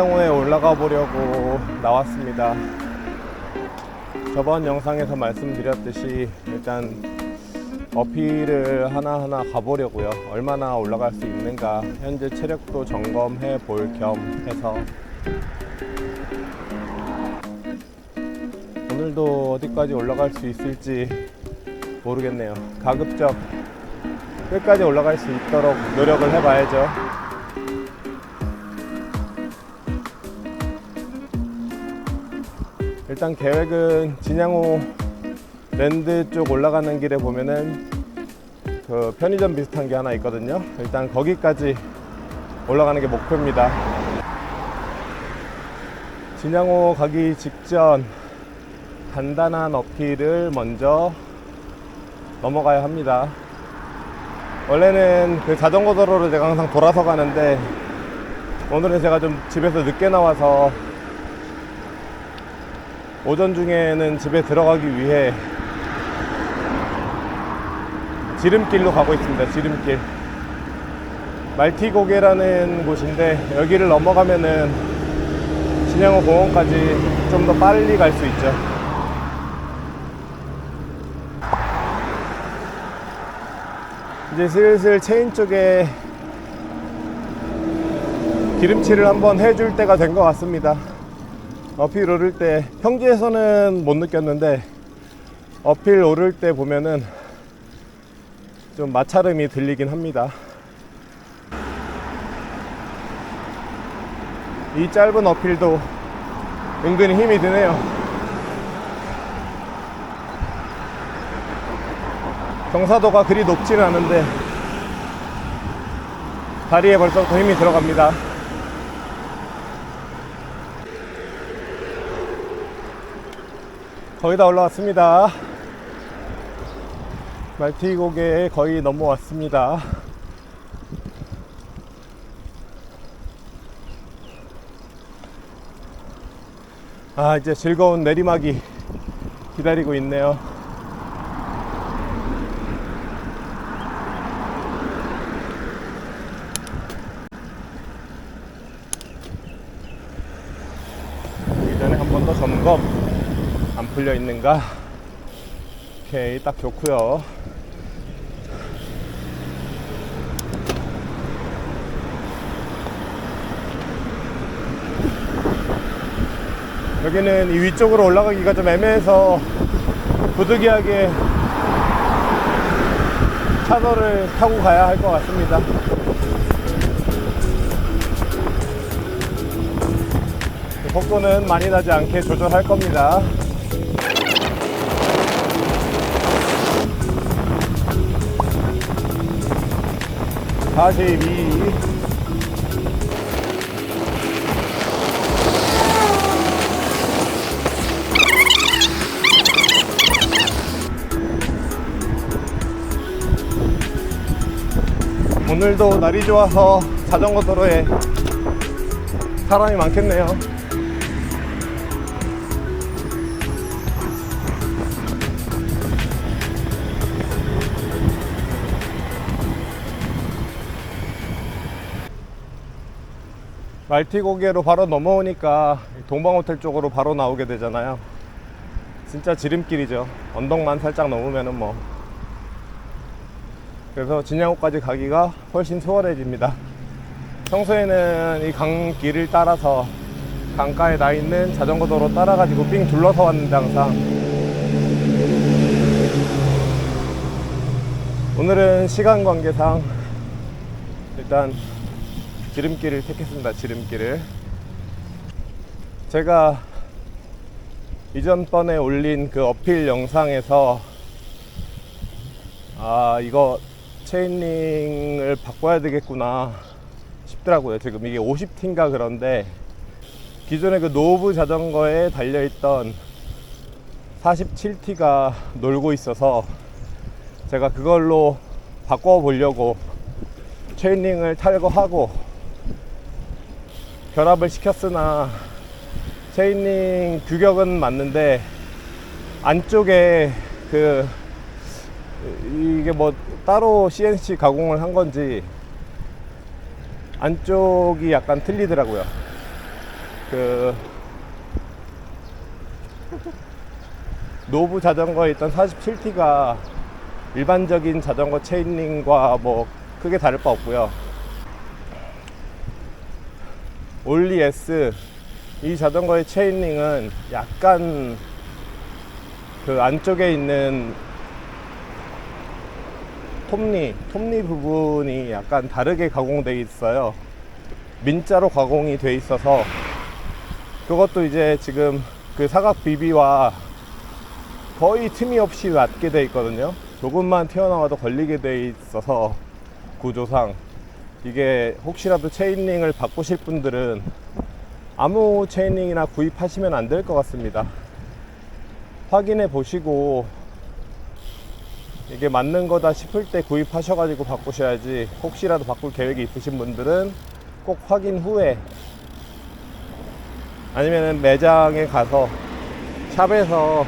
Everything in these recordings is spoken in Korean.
진양호에 올라가 보려고 나왔습니다. 저번 영상에서 말씀드렸듯이 일단 어필을 하나하나 가보려고요. 얼마나 올라갈 수 있는가 현재 체력도 점검해 볼 겸 해서 오늘도 어디까지 올라갈 수 있을지 모르겠네요. 가급적 끝까지 올라갈 수 있도록 노력을 해봐야죠. 일단 계획은 진양호 랜드 쪽 올라가는 길에 보면은 그 편의점 비슷한 게 하나 있거든요. 일단 거기까지 올라가는 게 목표입니다. 진양호 가기 직전 간단한 어필을 먼저 넘어가야 합니다. 원래는 그 자전거 도로로 제가 항상 돌아서 가는데 오늘은 제가 좀 집에서 늦게 나와서 오전 중에는 집에 들어가기 위해 지름길로 가고 있습니다. 지름길. 말티고개라는 곳인데 여기를 넘어가면은 진양호 공원까지 좀 더 빨리 갈 수 있죠. 이제 슬슬 체인 쪽에 기름칠을 한번 해줄 때가 된 것 같습니다. 어필 오를 때 평지에서는 못 느꼈는데 어필 오를 때 보면은 좀 마찰음이 들리긴 합니다. 이 짧은 어필도 은근히 힘이 드네요. 경사도가 그리 높지는 않은데 다리에 벌써부터 힘이 들어갑니다. 거의 다 올라왔습니다. 말티 고개에 거의 넘어왔습니다. 아, 이제 즐거운 내리막이 기다리고 있네요. 이 전에 한 번 더 점검 안 풀려 있는가? 오케이, 딱 좋고요. 여기는 이 위쪽으로 올라가기가 좀 애매해서 부득이하게 차도를 타고 가야 할 것 같습니다. 속도는 많이 나지 않게 조절할 겁니다. 사십이 오늘도 날이 좋아서 자전거 도로에 사람이 많겠네요. 말티고개로 바로 넘어오니까 동방호텔 쪽으로 바로 나오게 되잖아요. 진짜 지름길이죠. 언덕만 살짝 넘으면은 뭐. 그래서 진양호까지 가기가 훨씬 수월해집니다. 평소에는 이 강길을 따라서 강가에 나 있는 자전거 도로 따라가지고 삥 둘러서 왔는데 항상 오늘은 시간 관계상 일단 지름길을 택했습니다. 지름길을. 제가 이전번에 올린 그 어필 영상에서 아 이거 체인링을 바꿔야 되겠구나 싶더라고요. 지금 이게 50T인가 그런데 기존에 그 노브 자전거에 달려있던 47T가 놀고 있어서 제가 그걸로 바꿔보려고 체인링을 탈거하고 결합을 시켰으나 체인링 규격은 맞는데 안쪽에 그 이게 뭐 따로 CNC 가공을 한 건지 안쪽이 약간 틀리더라고요. 그 노부 자전거에 있던 47T가 일반적인 자전거 체인링과 뭐 크게 다를 바 없고요. 올리 S 이 자전거의 체인링은 약간 그 안쪽에 있는 톱니, 톱니 부분이 약간 다르게 가공되어 있어요. 민자로 가공이 돼 있어서 그것도 이제 지금 그 사각 비비와 거의 틈이 없이 맞게 돼 있거든요. 조금만 튀어나와도 걸리게 돼 있어서 구조상 이게 혹시라도 체인링을 바꾸실 분들은 아무 체인링이나 구입하시면 안 될 것 같습니다. 확인해 보시고 이게 맞는 거다 싶을 때 구입하셔가지고 바꾸셔야지 혹시라도 바꿀 계획이 있으신 분들은 꼭 확인 후에 아니면 매장에 가서 샵에서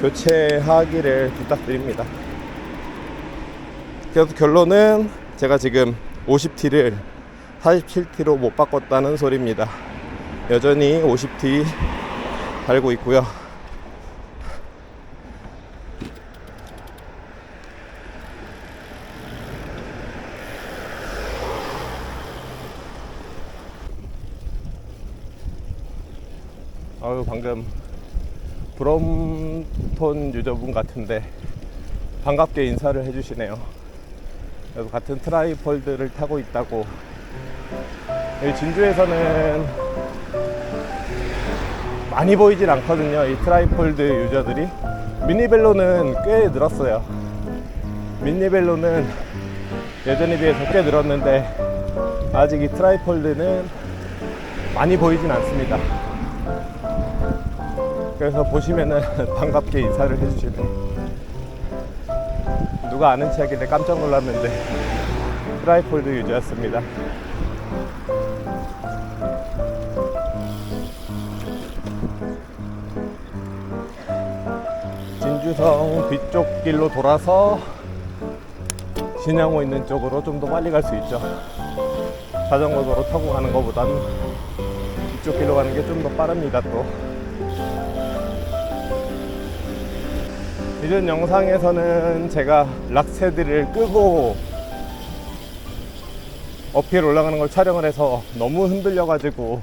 교체하기를 부탁드립니다. 그래서 결론은 제가 지금 50T를 47T로 못 바꿨다는 소리입니다. 여전히 50T 달고 있고요. 아유 방금 브롬톤 유저분 같은데 반갑게 인사를 해주시네요. 그래서 같은 트라이폴드를 타고 있다고. 여기 진주에서는 많이 보이진 않거든요. 이 트라이폴드 유저들이. 미니벨로는 꽤 늘었어요. 미니벨로는 예전에 비해서 꽤 늘었는데 아직 이 트라이폴드는 많이 보이진 않습니다. 그래서 보시면은 반갑게 인사를 해주시네요. 누가 아는 체하길래 깜짝 놀랐는데 트라이폴드 유저였습니다. 진주성 뒤쪽 길로 돌아서 신양호 있는 쪽으로 좀 더 빨리 갈 수 있죠. 자전거 도로 타고 가는 것보단 이쪽 길로 가는 게 좀 더 빠릅니다 또. 이전 영상에서는 제가 락세드를 끄고 어필 올라가는 걸 촬영을 해서 너무 흔들려 가지고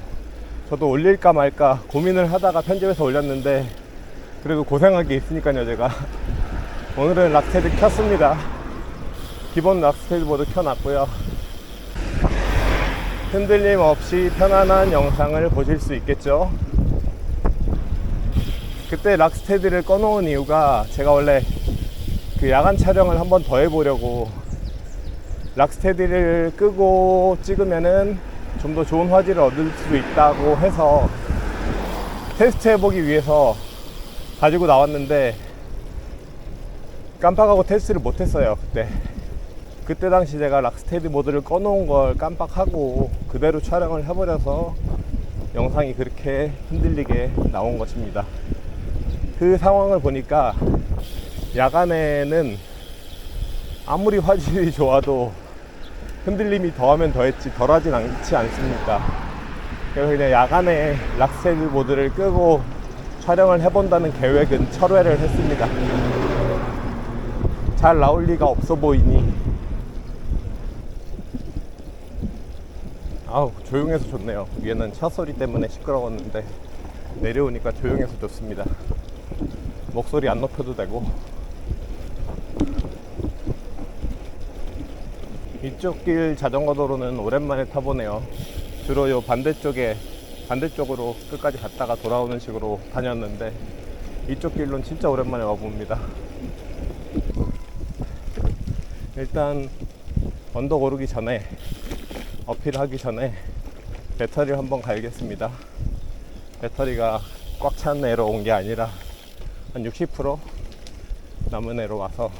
저도 올릴까 말까 고민을 하다가 편집해서 올렸는데 그래도 고생한 게 있으니까요 제가. 오늘은 락세드 켰습니다. 기본 락스테드 모드 켜놨고요. 흔들림 없이 편안한 영상을 보실 수 있겠죠 그때 락스테드를 꺼놓은 이유가 제가 원래 그 야간 촬영을 한 번 더 해보려고 락스테디를 끄고 찍으면은 좀 더 좋은 화질을 얻을 수 있다고 해서 테스트 해보기 위해서 가지고 나왔는데 깜빡하고 테스트를 못했어요 그때. 그때 당시 제가 락스테디 모드를 꺼놓은 걸 깜빡하고 그대로 촬영을 해버려서 영상이 그렇게 흔들리게 나온 것입니다 그 상황을 보니까 야간에는 아무리 화질이 좋아도 흔들림이 더하면 더했지 덜하진 않지 않습니까? 그래서 그냥 야간에 락셀 모드를 끄고 촬영을 해본다는 계획은 철회를 했습니다. 잘 나올 리가 없어 보이니 아우 조용해서 좋네요. 위에는 차 소리 때문에 시끄러웠는데 내려오니까 조용해서 좋습니다. 목소리 안 높여도 되고 이쪽 길 자전거 도로는 오랜만에 타보네요. 주로 요 반대쪽에 반대쪽으로 끝까지 갔다가 돌아오는 식으로 다녔는데 이쪽 길로는 진짜 오랜만에 와봅니다. 일단 언덕 오르기 전에 어필하기 전에 배터리를 한번 갈겠습니다. 배터리가 꽉 찬 애로 온 게 아니라 한 60% 남은 애로 와서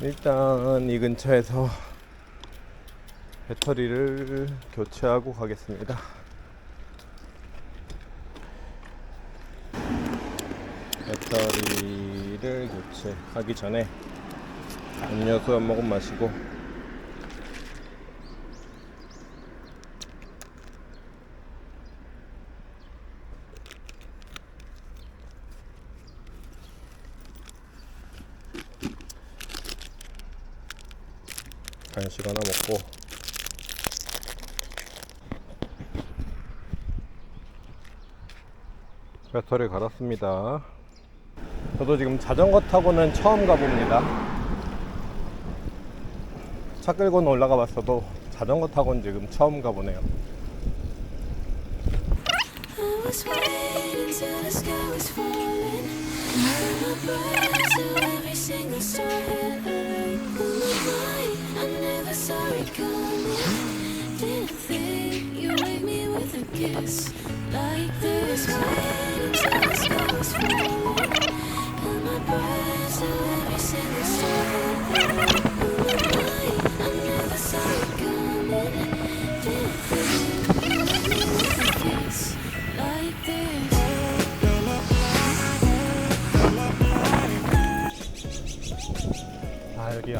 일단 이 근처에서 배터리를 교체하고 가겠습니다. 배터리 배터리를 교체하기 전에 음료수 한 모금 마시고 간식 하나 먹고 배터리 갈았습니다. 저도 지금 자전거 타고는 처음 가봅니다. 차 끌고는 올라가 봤어도 자전거 타고는 지금 처음 가보네요. sorry, come. Didn't think you wake me with a kiss like this. Waiting till the sky was and my breath every single step. I'm never sorry.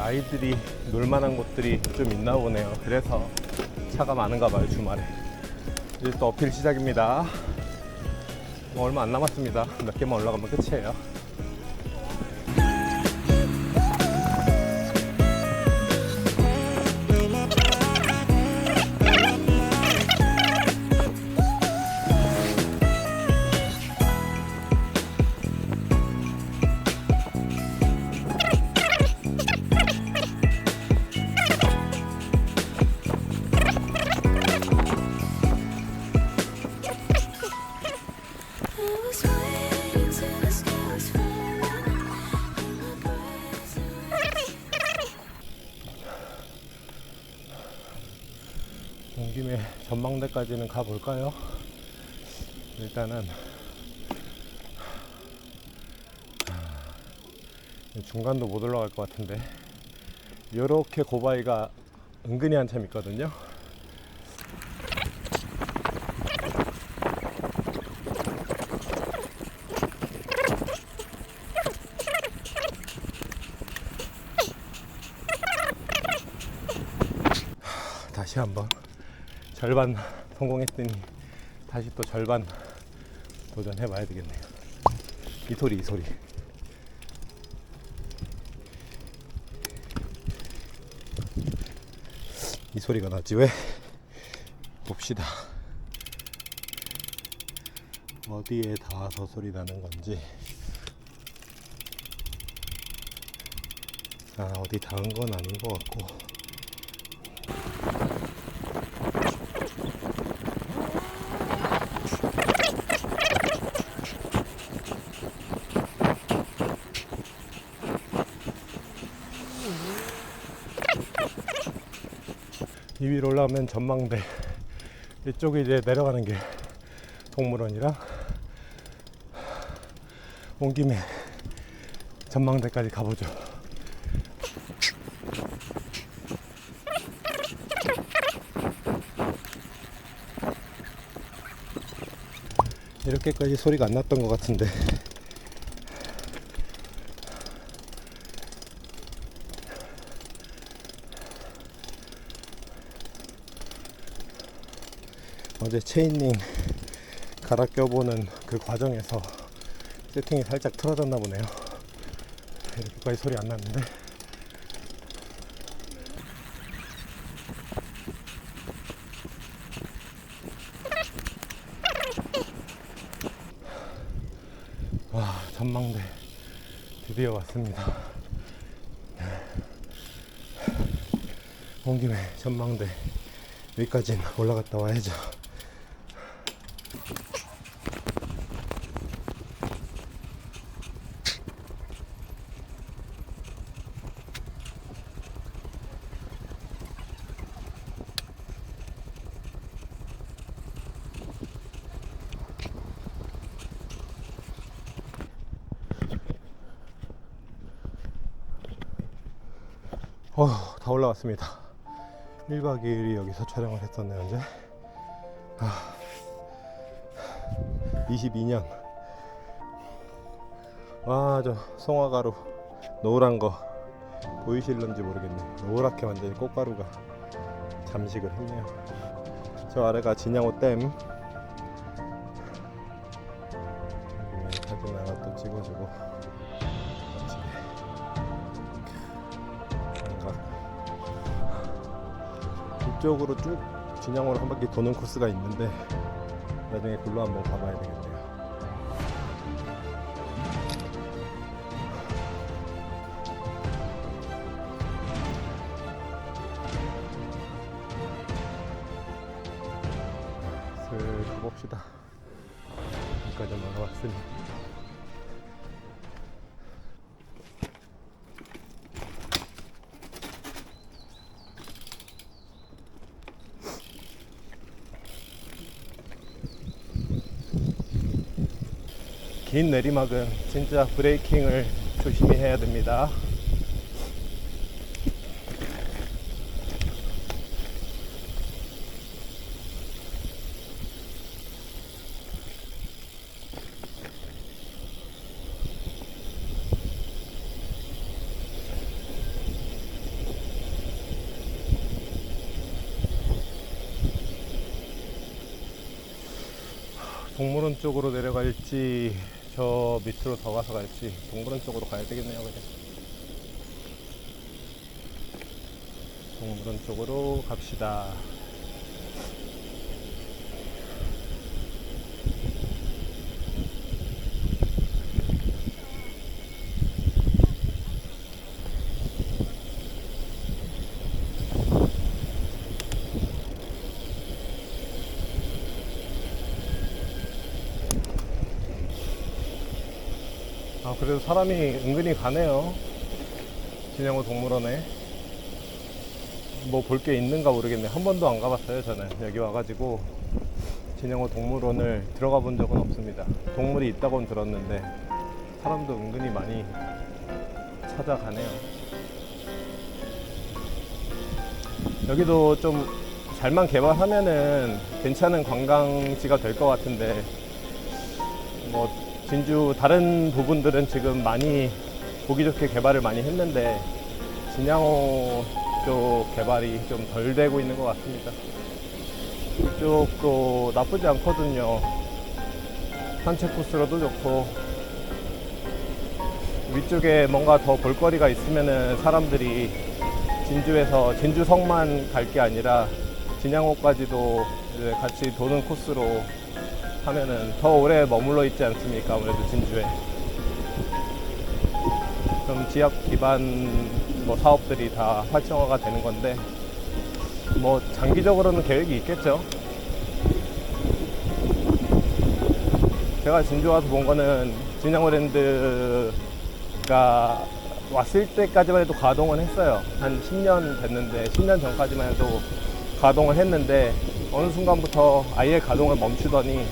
아 아이들이 놀만한 곳들이 좀 있나 보네요. 그래서 차가 많은가 봐요 주말에. 이제 또 어필 시작입니다. 뭐 얼마 안 남았습니다. 몇 개만 올라가면 끝이에요. 김에 전망대까지는 가볼까요? 일단은 아, 중간도 못 올라갈 것 같은데 이렇게 고바위가 은근히 한참 있거든요. 다시 한번 절반 성공했으니 다시 또 절반 도전해 봐야 되겠네요. 이 소리, 이 소리. 이 소리가 나지 왜? 봅시다. 어디에 닿아서 소리 나는 건지. 아, 어디 닿은 건 아닌 것 같고. 이 위로 올라가면 전망대 이쪽에 이제 내려가는 게 동물원이라 온 김에 전망대까지 가보죠. 이렇게까지 소리가 안 났던 것 같은데 어제 체인링 갈아 껴보는 그 과정에서 세팅이 살짝 틀어졌나 보네요. 이렇게까지 소리 안 났는데. 와, 전망대 드디어 왔습니다. 온 김에 전망대 위까지는 올라갔다 와야죠. 어, 다 올라왔습니다. 1박 2일이 여기서 촬영을 했었네요, 이제. 아, 22년 와 저 송화가루 노란 거 보이실런지 모르겠네 노랗게 완전히 꽃가루가 잠식을 했네요 저 아래가 진양호 댐 이쪽으로 쭉 진양호를 한 바퀴 도는 코스가 있는데 나중에 글로 한번 가봐야 되겠네요 슬 가봅시다. 여기까지 올라왔으니. 긴 내리막은 진짜 브레이킹을 조심히 해야 됩니다. 동물원 쪽으로 내려갈지 저 밑으로 더 가서 갈지 동물원 쪽으로 가야 되겠네요 그냥. 동물원 쪽으로 갑시다 아 그래도 사람이 은근히 가네요. 진양호 동물원에. 뭐 볼 게 있는가 모르겠네. 한 번도 안 가봤어요 저는. 여기 와가지고 진양호 동물원을 들어가 본 적은 없습니다. 동물이 있다고는 들었는데 사람도 은근히 많이 찾아가네요. 여기도 좀 잘만 개발하면은 괜찮은 관광지가 될 것 같은데 뭐 진주 다른 부분들은 지금 많이 보기 좋게 개발을 많이 했는데 진양호 쪽 개발이 좀 덜 되고 있는 것 같습니다. 이쪽도 나쁘지 않거든요. 산책 코스로도 좋고 위쪽에 뭔가 더 볼거리가 있으면은 사람들이 진주에서 진주성만 갈 게 아니라 진양호까지도 같이 도는 코스로 하면은 더 오래 머물러 있지 않습니까? 아무래도 진주에. 그럼 지역 기반 뭐 사업들이 다 활성화가 되는 건데 뭐 장기적으로는 계획이 있겠죠. 제가 진주 와서 본 거는 진양호랜드가 왔을 때까지만 해도 가동은 했어요. 한 10년 됐는데 10년 전까지만 해도 가동을 했는데 어느 순간부터 아예 가동을 멈추더니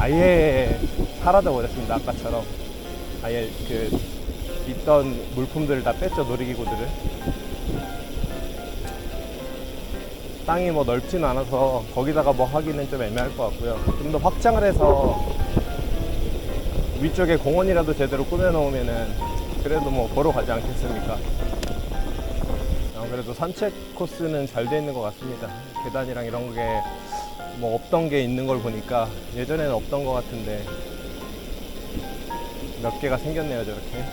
아예 사라져 버렸습니다. 아까처럼 아예 그 있던 물품들을 다 뺐죠 놀이기구들을. 땅이 뭐 넓지는 않아서 거기다가 뭐 하기는 좀 애매할 것 같고요. 좀 더 확장을 해서 위쪽에 공원이라도 제대로 꾸며놓으면은 그래도 뭐 보러 가지 않겠습니까? 아, 그래도 산책 코스는 잘 돼 있는 것 같습니다. 계단이랑 이런 게 뭐 없던 게 있는 걸 보니까 예전에는 없던 것 같은데 몇 개가 생겼네요, 저렇게.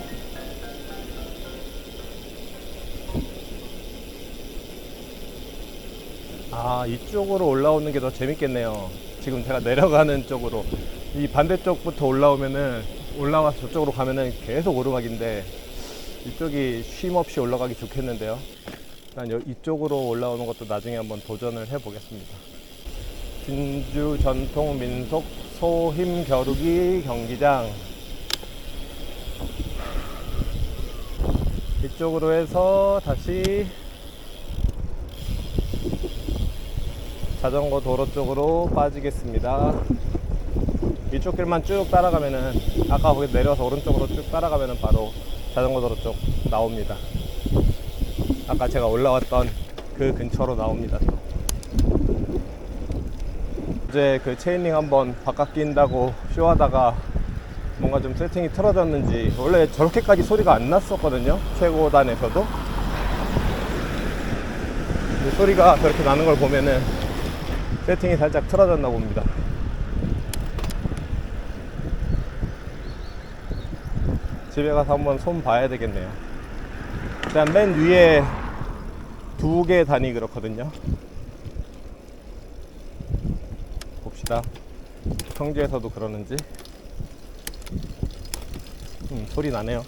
아, 이쪽으로 올라오는 게 더 재밌겠네요. 지금 제가 내려가는 쪽으로. 이 반대쪽부터 올라오면은, 올라와서 저쪽으로 가면은 계속 오르막인데, 이쪽이 쉼 없이 올라가기 좋겠는데요. 일단 여- 이쪽으로 올라오는 것도 나중에 한번 도전을 해 보겠습니다. 진주 전통 민속 소힘 겨루기 경기장. 이쪽으로 해서 다시 자전거 도로 쪽으로 빠지겠습니다. 이쪽 길만 쭉 따라가면은 아까 거기 내려서 오른쪽으로 쭉 따라가면은 바로 자전거 도로 쪽 나옵니다. 아까 제가 올라왔던 그 근처로 나옵니다. 또. 어제 그 체인링 한번 바깥 낀다고 쇼하다가 뭔가 좀 세팅이 틀어졌는지 원래 저렇게까지 소리가 안 났었거든요 최고단에서도. 소리가 저렇게 나는 걸 보면은 세팅이 살짝 틀어졌나 봅니다. 집에 가서 한번 손 봐야 되겠네요. 일단 맨 위에 두 개 단이 그렇거든요 봅시다 평지에서도 그러는지 음, 소리 나네요.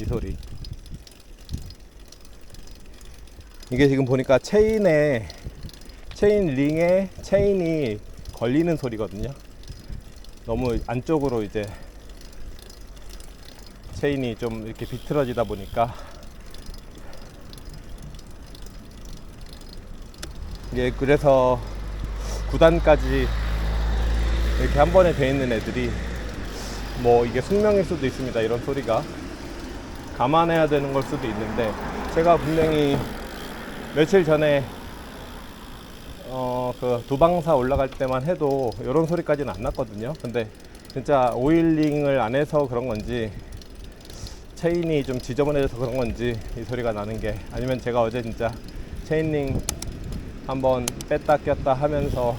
이 소리. 이게 지금 보니까 체인에 체인 링에 체인이 걸리는 소리거든요. 너무 안쪽으로 이제 체인이 좀 이렇게 비틀어지다 보니까 이게 그래서 9단까지 이렇게 한 번에 돼 있는 애들이 뭐 이게 숙명일 수도 있습니다. 이런 소리가 감안해야 되는 걸 수도 있는데 제가 분명히 며칠 전에 어 그 도방사 올라갈 때만 해도 이런 소리까지는 안 났거든요. 근데 진짜 오일링을 안 해서 그런 건지 체인이 좀 지저분해져서 그런 건지 이 소리가 나는 게 아니면 제가 어제 진짜 체인링 한번 뺐다 꼈다 하면서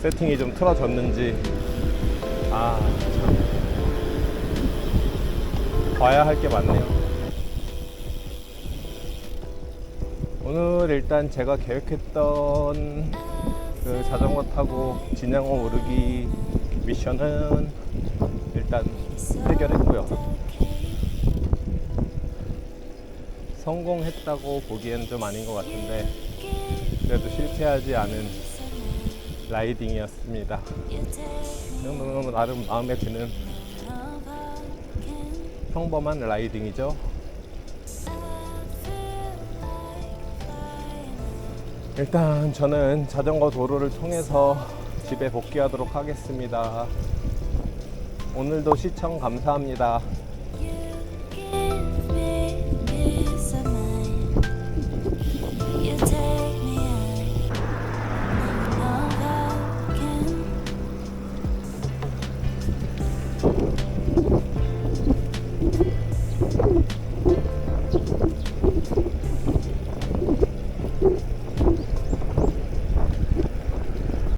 세팅이 좀 틀어졌는지 아 참. 봐야 할 게 많네요. 오늘 일단 제가 계획했던 그 자전거 타고 진양호 오르기 미션은 일단 해결했고요. 성공했다고 보기에는 좀 아닌 것 같은데 그래도 실패하지 않은 라이딩이었습니다. 이 정도면 나름 마음에 드는 평범한 라이딩이죠. 일단 저는 자전거 도로를 통해서 집에 복귀하도록 하겠습니다. 오늘도 시청 감사합니다.